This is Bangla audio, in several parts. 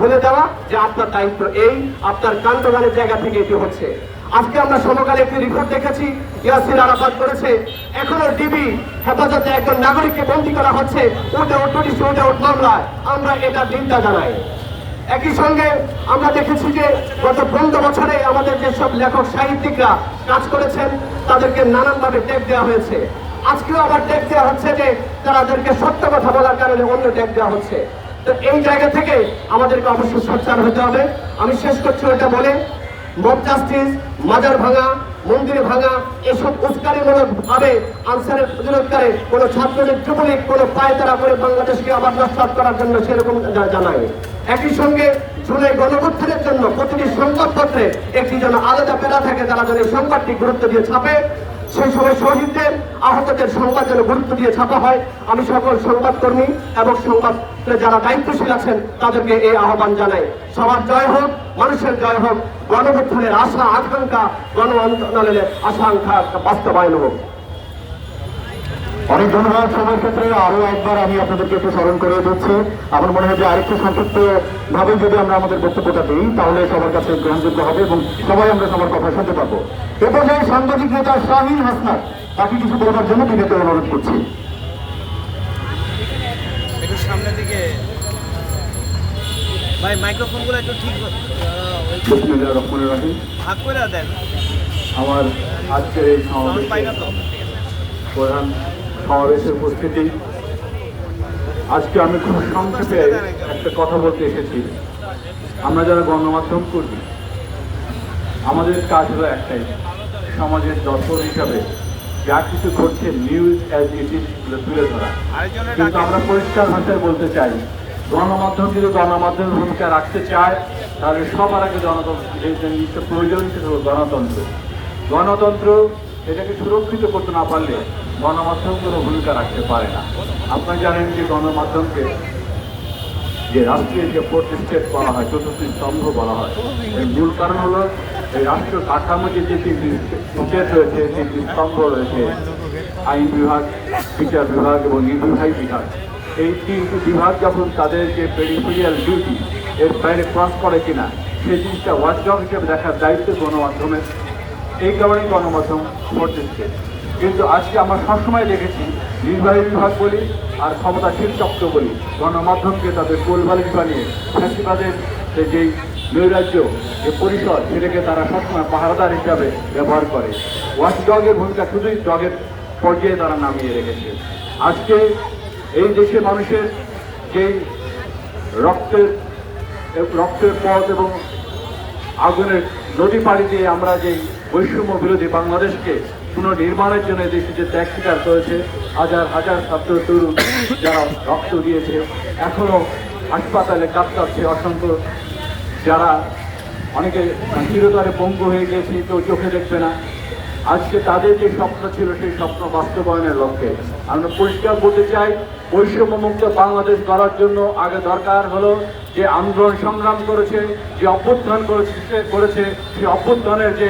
বলে দেওয়া যে আপনার দায়িত্ব এই, আপনার কাণ্ডগানের জায়গা থেকে এটি হচ্ছে। আজকে আমরা সমকালে একটি রিপোর্ট দেখেছি, ইয়াসির আরাফাত করেছে। এখনও ডিবি হেফাজতে একজন নাগরিককে বন্দী করা হচ্ছে ওটা ওটিসি ওটা ওট মামলায় আমরা এটা নিন্দা জানাই। একই সঙ্গে আমরা দেখেছি যে গত পনেরো বছরে আমাদের যেসব লেখক, সাহিত্যিকরা কাজ করেছেন, তাদেরকে নানানভাবে ট্যাগ দেওয়া হয়েছে। আজকেও আবার ট্যাগ দেওয়া হচ্ছে যে তাদেরকে সত্য কথা বলার কারণে অন্য ট্যাগ দেওয়া হচ্ছে। তো এই জায়গা থেকে আমাদেরকে অবশ্যই সোচ্চার হতে হবে। আমি শেষ করছি ওটা বলে, মব জাস্টিস মাজার ভাঙা, মন্দির ভাঙা, এসব উস্কানিমূলক ভাবে আনসারের প্রতিরোধকারে কোন ছাত্রদের যুবলীগ, কোন পায়তারা করে বাংলাদেশকে আবার নস্বাত করার জন্য সেরকম জানায়। একই সঙ্গে জুলাই গণভুত্থানের জন্য প্রতিটি সংবাদপত্রে একটি যেন আলাদা পেরা থাকে, তারা যেন এই সংবাদটি গুরুত্ব দিয়ে ছাপে। সেই সময় শহীদদের আহতদের সংবাদ যেন গুরুত্ব দিয়ে ছাপা হয়, আমি সকল সংবাদকর্মী এবং সংবাদ যারা দায়িত্বশীল আছেন, তাদেরকে এই আহ্বান জানাই। সবার জয় হোক, মানুষের জয় হোক গণভুত্থানের আশা, আকাঙ্ক্ষা গণ আন্দোলনের আশা, আকাঙ্ক্ষা বাস্তবায়ন হোক। অনেক ধন্যবাদ সময়ের ক্ষেত্রে। আরও একবার আমি আপনাদেরকে একটু স্মরণ করে দিচ্ছি। আমার মনে হয় যে আরেকটু সংক্ষিপ্ত ভাবে যদি আমরা আমাদের বক্তব্যটা দিই তাহলে সবার কাছে গ্রহণযোগ্য হবে এবং সবাই আমরা সবার কথা শুনতে পারব এ পর্যায়ে সাংবাদিক নেতা শাহিন হাসনাত তাকে কিছু বলবার জন্য বিনীত অনুরোধ করছি। একটু সামনের দিকে। ভাই মাইক্রোফোনগুলো একটু ঠিক ভাগ করে দেন। আমার আজকের এই সমাবেশে প্রধান সমাবেশের উপস্থিতি। আজকে আমি খুব সংক্ষেপে একটা কথা বলতে এসেছি। আমরা যারা গণমাধ্যম কর্মী, আমাদের কাজ হলো একটাই, সমাজের দর্শন হিসাবে যা কিছু ঘটছে নিউজ অ্যাজ ইট ইজ তুলে ধরা। কিন্তু আমরা পরিষ্কার ভাষায় বলতে চাই, গণমাধ্যম যদি গণমাধ্যমের ভূমিকা রাখতে চায়, তাহলে সবার আগে গণতন্ত্র প্রয়োজন সেটা হলো গণতন্ত্র। গণতন্ত্র এটাকে সুরক্ষিত করতে না পারলে গণমাধ্যম কোনো ভূমিকা রাখতে পারে না। আপনারা জানেন যে গণমাধ্যমকে যে রাষ্ট্রীয় যে ফোর্থ স্টেট বলা হয়, চতুর্থ স্তম্ভ বলা হয়, এর মূল কারণ হলো এই রাষ্ট্রীয় কাঠামো যে যে তিনটি স্টেট রয়েছে, তিনটি স্তম্ভ রয়েছে, আইন বিভাগ, বিচার বিভাগ এবং নির্বিভাগ বিভাগ। এই তিনটি বিভাগ যখন তাদের যে পেরিফেরিয়াল ডিউটি এর বাইরে ক্রস করে কিনা, সেই জিনিসটা ওয়াচডগ হিসেবে দেখার দায়িত্ব গণমাধ্যমের। এই কারণে গণমাধ্যম স্টেট কিন্তু আজকে আমরা সবসময় দেখেছি নির্বাহী বিভাগ বলি আর ক্ষমতাশীল চক্র বলি। গণমাধ্যমকে তাদের কোলবালিশ বানিয়ে ফ্যাসিবাদের যেই নৈরাজ্য, যে পরিসর, সেটাকে তারা সবসময় পাহারাদার হিসাবে ব্যবহার করে। ওয়াচ ডগের ভূমিকা শুধুই ডগের পর্যায়ে তারা নামিয়ে রেখেছে। আজকে এই দেশের মানুষের যেই রক্তের রক্তের পথ এবং আগুনের নদী পাড়ি দিয়ে আমরা যে বৈষম্য বিরোধী বাংলাদেশকে পুনর্নির্মাণের জন্য দেশে যে ত্যাগ স্বীকার করেছে, হাজার হাজার ছাত্র, তরুণ যারা রক্ত দিয়েছে, এখনও হাসপাতালে কাতরাচ্ছে অসংখ্য যারা অনেকে চিরতরে পঙ্গু হয়ে গেছে কেউ চোখে দেখবে না। আজকে তাদের যে স্বপ্ন ছিল, সেই স্বপ্ন বাস্তবায়নের লক্ষ্যে। আমরা পরিষ্কার বলতে চাই বৈষম্যমুক্ত বাংলাদেশ গড়ার জন্য আগে দরকার হলো যে আন্দোলন সংগ্রাম করেছে, যে অভ্যুত্থান করেছে করেছে সেই অভ্যুত্থানের যে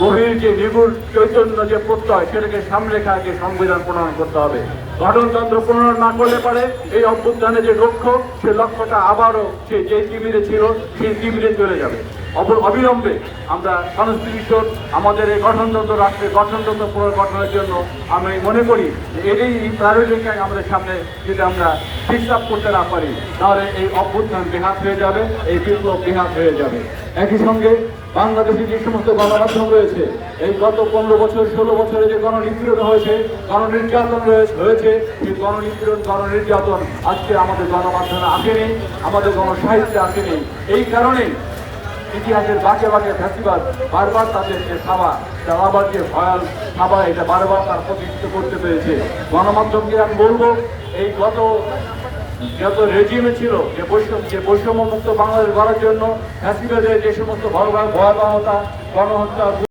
গভীর যে নিগুড় চৈতন্য যে প্রত্যয়, সেটাকে সামনে আগে সংবিধান প্রণয়ন করতে হবে। গঠনতন্ত্র প্রণয়ন না করলে পারে এই অভ্যুত্থানের যে লক্ষ্য সে লক্ষ্যটা আবারও সে যে টিভিতে ছিল, সেই টিভিতে চলে যাবে। অবিলম্বে আমরা কনস্টিটিউশন আমাদের এই গঠনতন্ত্র রাষ্ট্রের গঠনতন্ত্র পুনর্গঠনের জন্য আমি মনে করি এই প্রায়োরিটিকে আমাদের সামনে যদি আমরা আপ করতে না পারি, তাহলে এই অভ্যুত্থান বেহাত হয়ে যাবে, এই বিপ্লব বেহাত হয়ে যাবে। একই সঙ্গে বাংলাদেশে যে সমস্ত গণমাধ্যম রয়েছে, এই গত পনেরো বছর, ষোলো বছরে যে গণনিপীড়ন হয়েছে, গণনির্যাতন হয়েছে সেই গণনিপীড়ন, গণনির্যাতন আজকে আমাদের গণমাধ্যমে আসেনি, আমাদের গণসাহিত্যে আসেনি। এই কারণেই ইতিহাসের বাঁকে বাঁকে ফ্যাসিবাদ বারবার তাদের যে সাবা আবার যে ভয়াল থাবা এটা বারবার তার প্রতিষ্ঠিত করতে পেরেছে। গণমাধ্যমকে আমি বলব, এই গত যত রেজিমে ছিল, যে বৈষম্য যে বৈষম্যমুক্ত বাংলাদেশ গড়ার জন্য ফ্যাসিবাদের যে সমস্ত ভয়াবহতা, গণহত্যা